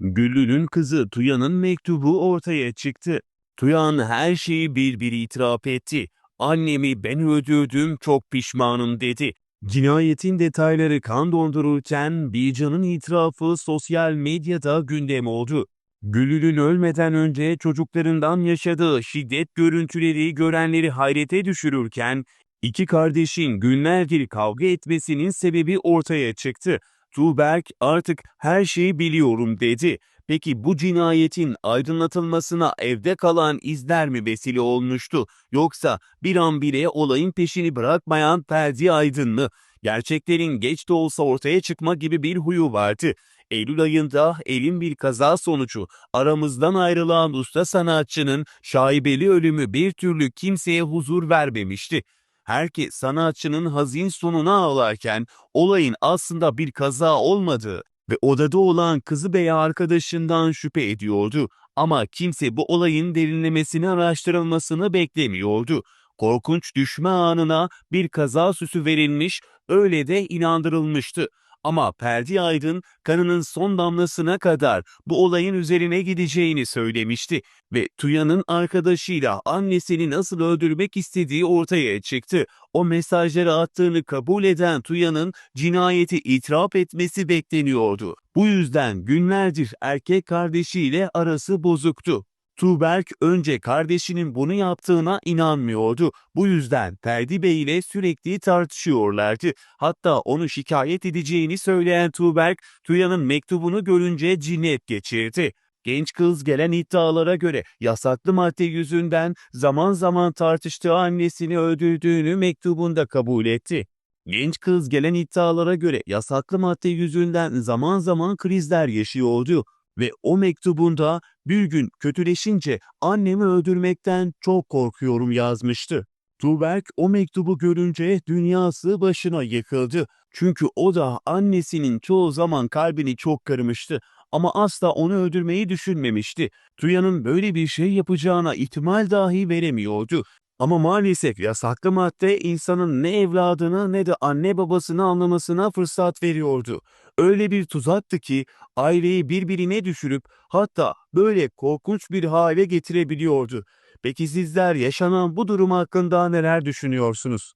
Güllü'nün kızı Tuya'nın mektubu ortaya çıktı. Tuyan her şeyi bir bir itiraf etti. Annemi ben öldürdüm çok pişmanım dedi. Cinayetin detayları kan dondururken Bircan'ın itirafı sosyal medyada gündem oldu. Güllü'nün ölmeden önce çocuklarından yaşadığı şiddet görüntüleri görenleri hayrete düşürürken iki kardeşin günlerdir kavga etmesinin sebebi ortaya çıktı. Tuğberk artık her şeyi biliyorum dedi. Peki bu cinayetin aydınlatılmasına evde kalan izler mi vesile olmuştu? Yoksa bir an bile olayın peşini bırakmayan Ferdi Aydın mı? Gerçeklerin geç de olsa ortaya çıkma gibi bir huyu vardı. Eylül ayında elin bir kaza sonucu aramızdan ayrılan usta sanatçının şaibeli ölümü bir türlü kimseye huzur vermemişti. Herkes sanatçının hazin sonuna ağlarken olayın aslında bir kaza olmadığı ve odada olan kızı bey arkadaşından şüphe ediyordu. Ama kimse bu olayın derinlemesine araştırılmasını beklemiyordu. Korkunç düşme anına bir kaza süsü verilmiş, öyle de inandırılmıştı. Ama Perdi Aydın kanının son damlasına kadar bu olayın üzerine gideceğini söylemişti ve Tuya'nın arkadaşıyla annesini nasıl öldürmek istediği ortaya çıktı. O mesajları attığını kabul eden Tuya'nın cinayeti itiraf etmesi bekleniyordu. Bu yüzden günlerdir erkek kardeşiyle arası bozuktu. Tuğberk önce kardeşinin bunu yaptığına inanmıyordu. Bu yüzden Ferdi Bey ile sürekli tartışıyorlardı. Hatta onu şikayet edeceğini söyleyen Tuğberk, Tuya'nın mektubunu görünce cinnet geçirdi. Genç kız gelen iddialara göre yasaklı madde yüzünden zaman zaman tartıştığı annesini öldürdüğünü mektubunda kabul etti. Genç kız gelen iddialara göre yasaklı madde yüzünden zaman zaman krizler yaşıyordu ve o mektubunda bir gün kötüleşince annemi öldürmekten çok korkuyorum yazmıştı. Tuğberk o mektubu görünce dünyası başına yıkıldı. Çünkü o da annesinin çoğu zaman kalbini çok kırmıştı ama asla onu öldürmeyi düşünmemişti. Tuya'nın böyle bir şey yapacağına ihtimal dahi veremiyordu. Ama maalesef yasaklı madde insanın ne evladını ne de anne babasını anlamasına fırsat veriyordu. Öyle bir tuzaktı ki aileyi birbirine düşürüp hatta böyle korkunç bir hale getirebiliyordu. Peki sizler yaşanan bu durum hakkında neler düşünüyorsunuz?